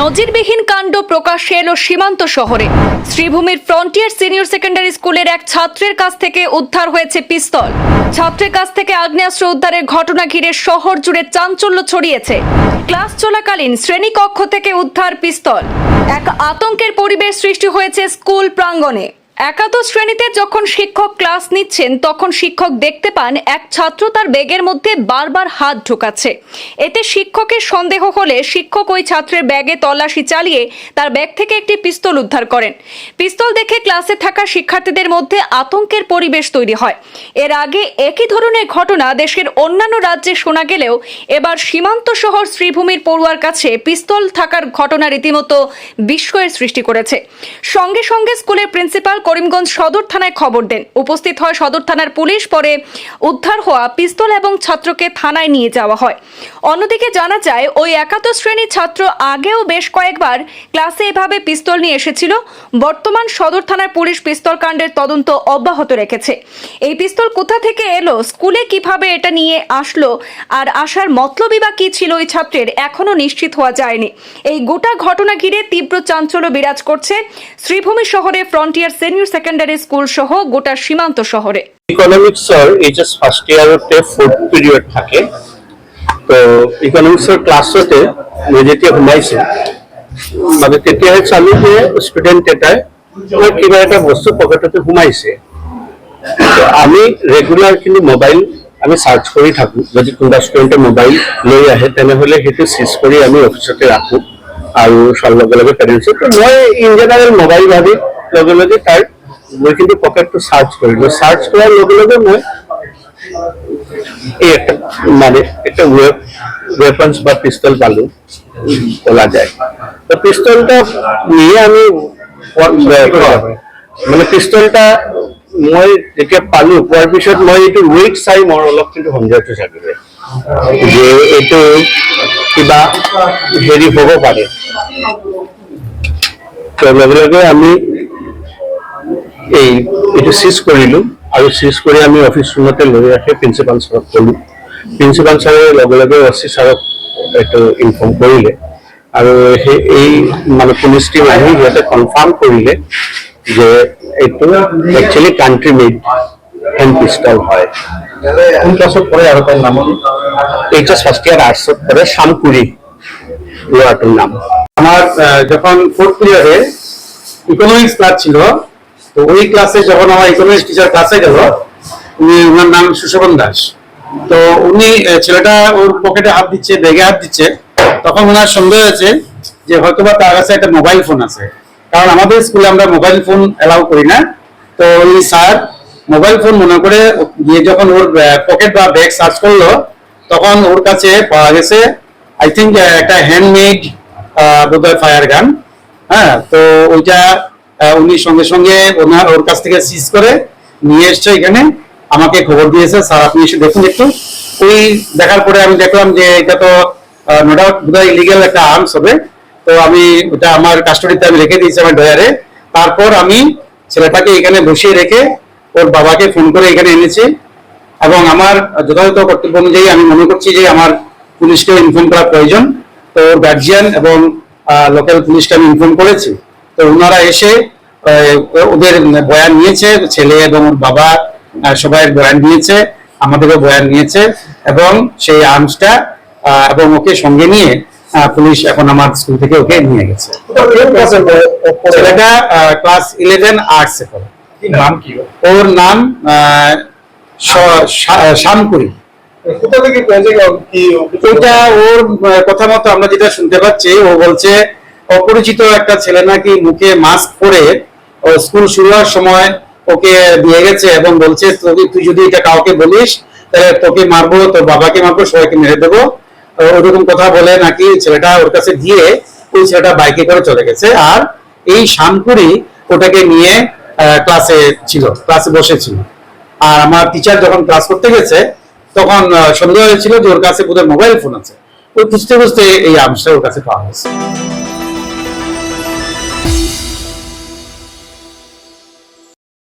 নজিরবিহীন কাণ্ড প্রকাশ্যে এলো সীমান্ত শহরে। শ্রীভূমির ফ্রন্টিয়ার সিনিয়র সেকেন্ডারি স্কুলের এক ছাত্রের কাছ থেকে উদ্ধার হয়েছে পিস্তল। ছাত্রের কাছ থেকে আগ্নেয়াস্ত্র উদ্ধারের ঘটনা ঘিরে শহর জুড়ে চাঞ্চল্য ছড়িয়েছে। ক্লাস চলাকালীন শ্রেণীকক্ষ থেকে উদ্ধার পিস্তল। এক আতঙ্কের পরিবেশ সৃষ্টি হয়েছে স্কুল প্রাঙ্গণে। একাদশ শ্রেণীতে যখন শিক্ষক ক্লাস নিচ্ছেন, তখন শিক্ষক দেখতে পান এক ছাত্র তার ব্যাগের মধ্যে বারবার হাত ঢোকাচ্ছে। এতে শিক্ষকের সন্দেহ হলে শিক্ষক ওই ছাত্রের ব্যাগে তল্লাশি চালিয়ে তার ব্যাগ থেকে একটি পিস্তল উদ্ধার করেন। পিস্তল দেখে ক্লাসে থাকা শিক্ষার্থীদের মধ্যে আতঙ্কের পরিবেশ তৈরি হয়। এর আগে একই ধরনের ঘটনা দেশের অন্যান্য রাজ্যে শোনা গেলেও এবার সীমান্ত শহর শ্রীভূমির পড়ুয়ার কাছে পিস্তল থাকার ঘটনা রীতিমতো বিস্ময়ের সৃষ্টি করেছে। সঙ্গে সঙ্গে স্কুলের প্রিন্সিপাল করিমগঞ্জ সদর থানায় খবর দেন। উপস্থিত হয় সদর থানার পুলিশ, পরে উদ্ধার হওয়া পিস্তল এবং ছাত্রকে থানায় নিয়ে যাওয়া হয়। অন্যদিকে জানা যায়, ওই একাদশ শ্রেণির ছাত্র আগেও বেশ কয়েকবার ক্লাসে এভাবে পিস্তল নিয়ে এসেছিল। বর্তমান সদর থানার পুলিশ পিস্তল কাণ্ডের তদন্ত অব্যাহত রেখেছে। এই পিস্তল কোথা থেকে এলো, স্কুলে কীভাবে এটা নিয়ে আসলো, আর আসার মতলবই বা কি ছিল ওই ছাত্রের এখনও নিশ্চিত হওয়া যায়নি। এই গোটা ঘটনা ঘিরে তীব্র চাঞ্চল্য বিরাজ করছে। শ্রীভূমি শহরে ফ্রন্টিয়ার সিনিয়র সেকেন্ডারি স্কুল সহ গোটা সীমান্ত শহরে। ইকোনমিক্সৰ এইচএছ ফাৰ্ষ্ট ইয়াৰতে ফ'ৰ্থ পিৰিয়ড থাকে। তো ইকনমিক্সৰ ক্লাছতে মই যেতিয়া সোমাইছোঁ মানে তেতিয়াহে চালোঁ যে ষ্টুডেণ্ট এটাই কিবা এটা বস্তু পকেটতে সোমাইছে আমি ৰেগুলাৰ কিন্তু মোবাইল আমি চাৰ্চ কৰি থাকোঁ। যদি কোনোবা ষ্টুডেণ্টে মোবাইল লৈ আহে, তেনেহ'লে সেইটো চিজ কৰি আমি অফিচতে ৰাখোঁ। আৰু চোৱাৰ লগে লগে পেৰেণ্টছক তো মই ইন জেনেৰেল মোবাইল ভাবি লগে লগে তাৰ মই কিন্তু পকেটটো চাৰ্চ কৰিলোঁ চাৰ্চ কৰাৰ লগে লগে মই এই একটা মানে একটা ওয়েব ওয়েপন্স বা পিস্তল পালো বলা যায়। তো পিস্তলটা নিয়ে আমি মানে পিস্তলটা মই যেতিয়া পালো পোৱাৰ পিছত মই এইটো ৱেইট চাই মোৰ অলপ কিন্তু সন্দেহটো থাকিলে যে এইটো কিবা হেৰি হ'ব পাৰে। তো লগে লগে আমি এই এইটো চিজ কৰিলো আৰু চিজ কৰি আমি অফিচ ৰুমতে লৈ ৰাখি প্ৰিন্সিপাল ছাৰক ক'লো। প্ৰিন্সিপাল ছাৰে লগে লগে অচি ছাৰক এইটো ইনফৰ্ম কৰিলে। আৰু সেই এই মানে পুলিচ টিম আহি সিহঁতে কনফাৰ্ম কৰিলে যে এইটো actually country made hand pistol হয়। কোন ক্লাছত পড়ে আর তার নাম এইচ এছ ফাৰ্ষ্ট ইয়াৰ আৰ্টছত শামকুৰি ল'ৰাটোৰ নাম। আমার যখন ফোর্থ পিরিয়ডে ইকোনমিক্স ক্লাস ছিল তো ওই ক্লাসে যখন আমার ইকোনমিক্স টিচার ক্লাসে গেল, উনি ওনার নাম সুশোভন দাস। তো উনি ছেলেটা ওর পকেটে হাত দিচ্ছে ব্যাগে হাত দিচ্ছে। তখন ওনার সন্দেহ হয়েছে যে হয়তোবা তার কাছে একটা মোবাইল ফোন আছে। কারণ আমাদের স্কুলে আমরা মোবাইল ফোন অ্যালাউ করি না। তো ওই স্যার মোবাইল ফোন মনে করে গিয়ে যখন ওর পকেট বা ব্যাগ সার্চ করল, তখন ওর কাছে পাওয়া গেছে আই থিঙ্ক একটা হ্যান্ডমেড বোধহয় ফায়ার গান হ্যাঁ তো ওইটা উনি সঙ্গে সঙ্গে ওনার, ওর কাছ থেকে সিজ করে নিয়ে এসছে এখানে। আমাকে খবর দিয়েছে। স্যার, আপনি এসে দেখুন একটু। ওই দেখার পরে আমি দেখলাম যে এটা তো নো ডাউট বোধহয় ইলিগেল একটা আর্মস হবে। তো আমি ওটা আমার কাস্টডিতে আমি রেখে দিয়েছি আমার ডয়ারে তারপর আমি ছেলেটাকে এখানে বসিয়ে রেখে ওর বাবাকে ফোন করে এখানে এনেছি। এবং আমার যথাযথ কর্তব্য অনুযায়ী আমি মনে করছি যে আমার পুলিশকে ইনফর্ম করা প্রয়োজন। তো ওর গার্জিয়ান এবং লোকাল পুলিশকে আমি ইনফর্ম করেছি। তো ওনারা এসে ওদের বয়ান নিয়েছে ছেলে এবং ওর বাবা সবাই বয়ান নিয়েছে আমাদেরও বয়ান নিয়েছে এবং সেই আর্মসটা এবং ওকে সঙ্গে নিয়ে পুলিশ এখন আমার স্কুল থেকে ওকে নিয়ে গেছে। ছেলেটা ক্লাস ইলেভেন আর্টসে পড়ে। নাম কি? ওর নাম আহ, শামকুড়ি কোথা থেকে পেয়েছে এটা ওর কথা মতো আমরা যেটা শুনতে পাচ্ছি ও বলছে অপরিচিত একটা ছেলে নাকি মুখে মাস্ক পরে স্কুল শুরু হওয়ার সময় ওকে দিয়ে গেছে এবং বলছে তুই যদি এটা কাউকে বলিস, তাহলে তোকে মারবো, তোর বাবাকে মারবো, সবাইকে মেরে দেবো। ওরকম কথা বলে নাকি ছেলেটা ওর কাছে দিয়ে ওই ছেলেটা বাইকে করে চলে গেছে। আর এই শামকুড়ি ওটাকে নিয়ে ক্লাসে ছিল ক্লাসে বসেছিল। আর আমার টিচার যখন ক্লাস করতে গেছে, তখন সন্দেহ হয়েছিল যে ওর কাছে বোধহয় মোবাইল ফোন আছে। ওই খুঁজতে খুঁজতে এই আর্মসটা ওর কাছে পাওয়া গেছে।